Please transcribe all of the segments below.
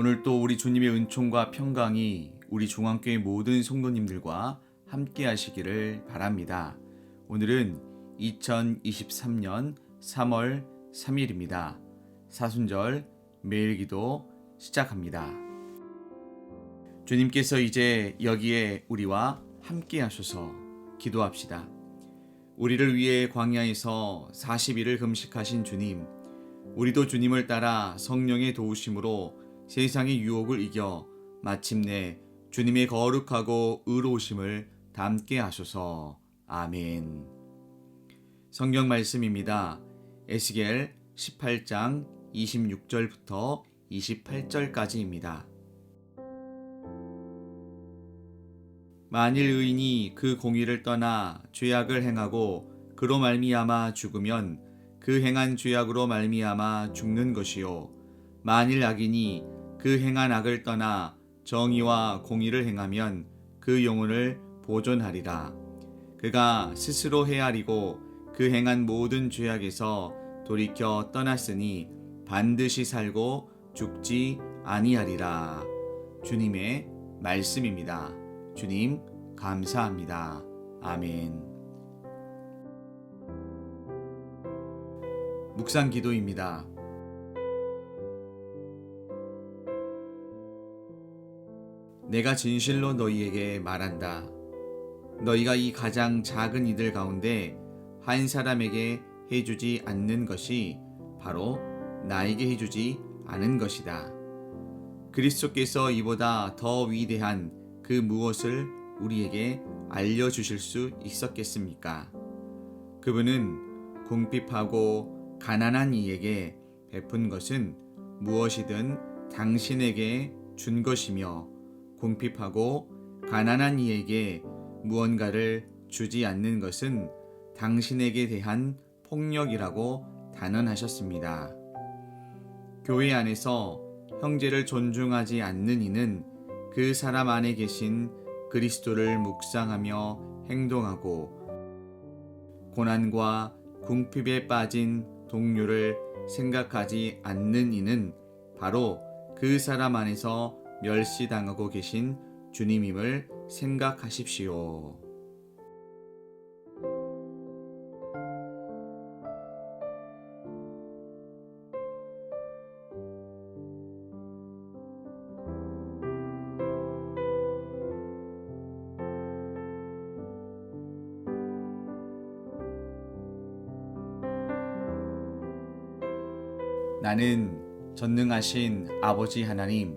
오늘 또 우리 주님의 은총과 평강이 우리 중앙교회 모든 성도님들과 함께 하시기를 바랍니다. 오늘은 2023년 3월 3일입니다. 사순절 매일 기도 시작합니다. 주님께서 이제 여기에 우리와 함께 하셔서 기도합시다. 우리를 위해 광야에서 40일을 금식하신 주님, 우리도 주님을 따라 성령의 도우심으로 세상의 유혹을 이겨 마침내 주님의 거룩하고 의로우심을 담게 하소서. 아멘. 성경 말씀입니다. 에스겔 18장 26절부터 28절까지입니다. 만일 의인이 그 공의를 떠나 죄악을 행하고 그로 말미암아 죽으면 그 행한 죄악으로 말미암아 죽는 것이요 만일 악인이 그 행한 악을 떠나 정의와 공의를 행하면 그 영혼을 보존하리라 그가 스스로 헤아리고 그 행한 모든 죄악에서 돌이켜 떠났으니 반드시 살고 죽지 아니하리라 주님의 말씀입니다. 주님, 감사합니다. 아멘. 묵상 기도입니다. 내가 진실로 너희에게 말한다. 너희가 이 가장 작은 이들 가운데 한 사람에게 해주지 않는 것이 바로 나에게 해주지 않은 것이다. 그리스도께서 이보다 더 위대한 그 무엇을 우리에게 알려주실 수 있었겠습니까? 그분은 궁핍하고 가난한 이에게 베푼 것은 무엇이든 당신에게 준 것이며 궁핍하고 가난한 이에게 무언가를 주지 않는 것은 당신에게 대한 폭력이라고 단언하셨습니다. 교회 안에서 형제를 존중하지 않는 이는 그 사람 안에 계신 그리스도를 묵상하며 행동하고 고난과 궁핍에 빠진 동료를 생각하지 않는 이는 바로 그 사람 안에서 멸시당하고 계신 주님임을 생각하십시오. 나는 전능하신 아버지 하나님,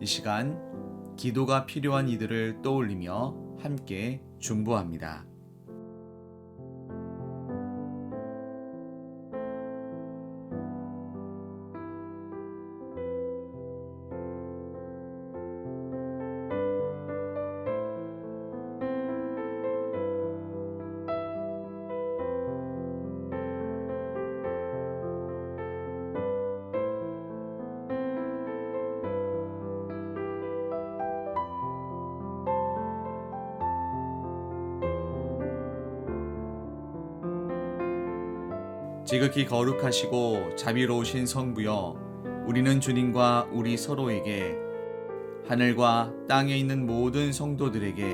이 시간 기도가 필요한 이들을 떠올리며 함께 중보합니다. 지극히 거룩하시고 자비로우신 성부여 우리는 주님과 우리 서로에게 하늘과 땅에 있는 모든 성도들에게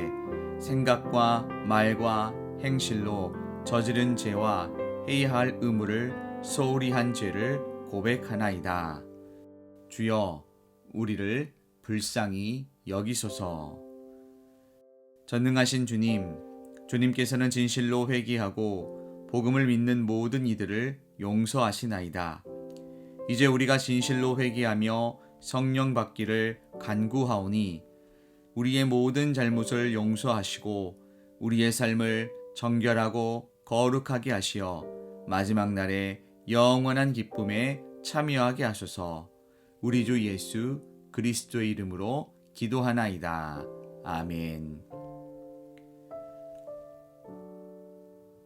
생각과 말과 행실로 저지른 죄와 해야 할 의무를 소홀히 한 죄를 고백하나이다. 주여 우리를 불쌍히 여기소서. 전능하신 주님, 주님께서는 진실로 회개하고 복음을 믿는 모든 이들을 용서하시나이다. 이제 우리가 진실로 회개하며 성령 받기를 간구하오니 우리의 모든 잘못을 용서하시고 우리의 삶을 정결하고 거룩하게 하시어 마지막 날에 영원한 기쁨에 참여하게 하소서. 우리 주 예수 그리스도의 이름으로 기도하나이다. 아멘.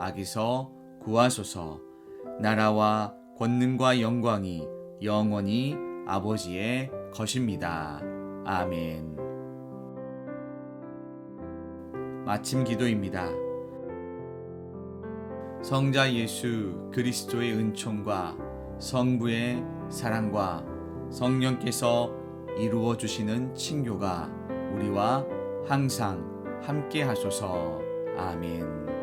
악에서 구하소서. 나라와 권능과 영광이 영원히 아버지의 것입니다. 아멘. 마침 기도입니다. 성자 예수 그리스도의 은총과 성부의 사랑과 성령께서 이루어 주시는 친교가 우리와 항상 함께 하소서. 아멘.